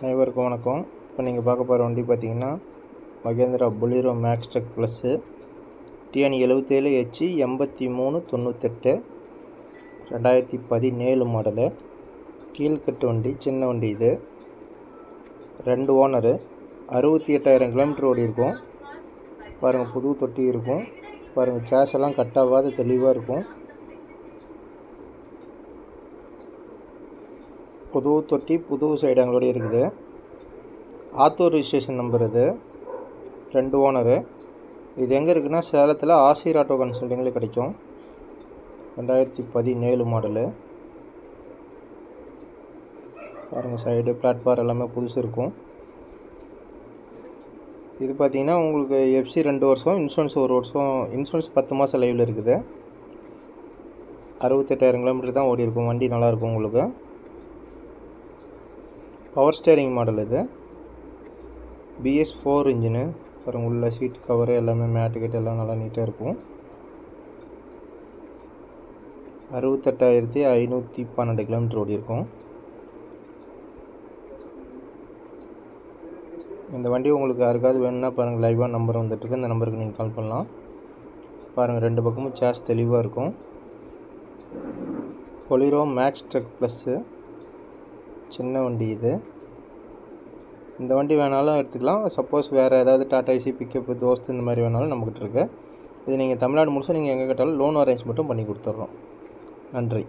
அனைவருக்கும் வணக்கம். இப்போ நீங்கள் பார்க்க போகிற வண்டி பார்த்தீங்கன்னா Mahindra Bolero max deck plus TN எழுபத்தேழு ஹெச் எண்பத்தி மூணு தொண்ணூத்தெட்டு. ரெண்டாயிரத்தி பதினேழு மாடலு கீழ்கட்டு வண்டி சின்ன வண்டி இது. ரெண்டு ஓனரு அறுபத்தி எட்டாயிரம் கிலோமீட்டர் ஓடி இருக்கும். பாருங்கள் புது தொட்டி இருக்கும். பாருங்கள் சேஸ் எல்லாம் கட் ஆகாத தெளிவாக இருக்கும். புது தொட்டி புது சைடு இருக்குது. ஆத்தூர் ரிஜிஸ்ட்ரேஷன் நம்பர் இது. ரெண்டு ஓனரு இது எங்கே இருக்குன்னா சேலத்தில் ஆசிர் ஆட்டோ கன்சல்டிங்கில் கிடைக்கும். ரெண்டாயிரத்தி பதினேழு மாடலு பாருங்கள் சைடு பிளாட்ஃபார் எல்லாமே புதுசு இருக்கும். இது பார்த்தீங்கன்னா உங்களுக்கு எஃப்சி ரெண்டு வருஷம் இன்சூரன்ஸ் ஒரு வருஷம் இன்சூரன்ஸ் பத்து மாதம் லைவில் இருக்குது. அறுபத்தெட்டாயிரம் கிலோமீட்டர் தான் ஓடி இருக்கும் வண்டி நல்லாயிருக்கும் உங்களுக்கு. பவர் ஸ்டேரிங் மாடல் இது. பிஎஸ் ஃபோர் இன்ஜினு அப்புறம் உள்ள சீட் கவரு எல்லாமே மேட்டு கிட்ட எல்லாம் நல்லா நீட்டாக இருக்கும். அறுபத்தெட்டாயிரத்தி ஐநூற்றி பன்னெண்டு கிலோமீட்டர் ஓடி இருக்கும் இந்த வண்டி உங்களுக்கு யாருக்காவது வேணும்னா பாருங்கள் லைவாக நம்பர் வந்துட்டுருக்கு. இந்த நம்பருக்கு நீங்கள் கால் பண்ணலாம். பாருங்கள் ரெண்டு பக்கமும் சேஸ் தெளிவாக இருக்கும். பொலிரோ மேக்ஸ் ட்ரக் ப்ளஸ்ஸு சின்ன வண்டி இது. இந்த வண்டி வேணாலும் எடுத்துக்கலாம். சப்போஸ் வேறு ஏதாவது டாடா ஏசி பிக்கப்பு தோஸ்து இந்த மாதிரி வேணாலும் நம்மக்கிட்ட இருக்குது இது நீங்கள் தமிழ்நாடு முழுசும் நீங்கள் எங்கே கேட்டாலும் லோன் அரேஞ்ச் மட்டும் பண்ணி கொடுத்துட்றோம் நன்றி.